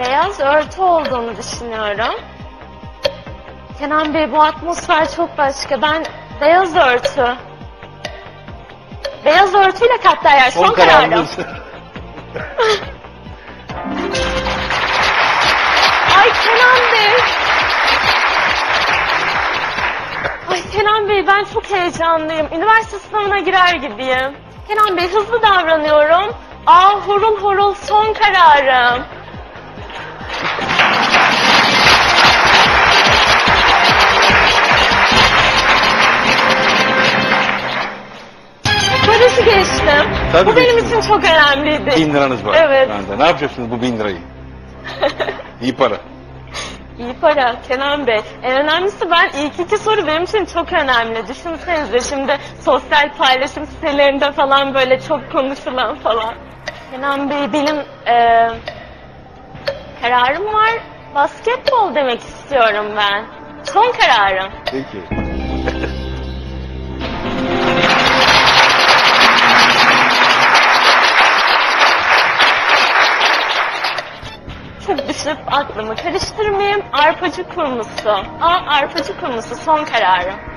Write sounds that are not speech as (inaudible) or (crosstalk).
beyaz örtü olduğunu düşünüyorum. Kenan Bey bu atmosfer çok başka. Ben beyaz örtü. Beyaz örtüyle katlar yer. Son, kararım. kararınız. (laughs) Ay Kenan Bey. Ay Kenan Bey ben çok heyecanlıyım. Üniversite sınavına girer gibiyim. Kenan Bey hızlı davranıyorum. Aa horul horul son kararım. Barajı geçtim. Tabii Bu benim için çok önemliydi. Bin liranız var. Evet. bende. Ne yapacaksınız bu bin lirayı? (laughs) İyi para. İyi para Kenan Bey. En önemlisi ben ilk iki soru benim için çok önemli. Düşünsenize şimdi sosyal paylaşım sitelerinde falan böyle çok konuşulan falan. Kenan Bey benim e, kararım var. Basketbol demek istiyorum ben. Son kararım. Peki. Düşüp aklımı karıştırmayayım. Arpacı kurmusu. Aa arpacı kurmusu son kararım.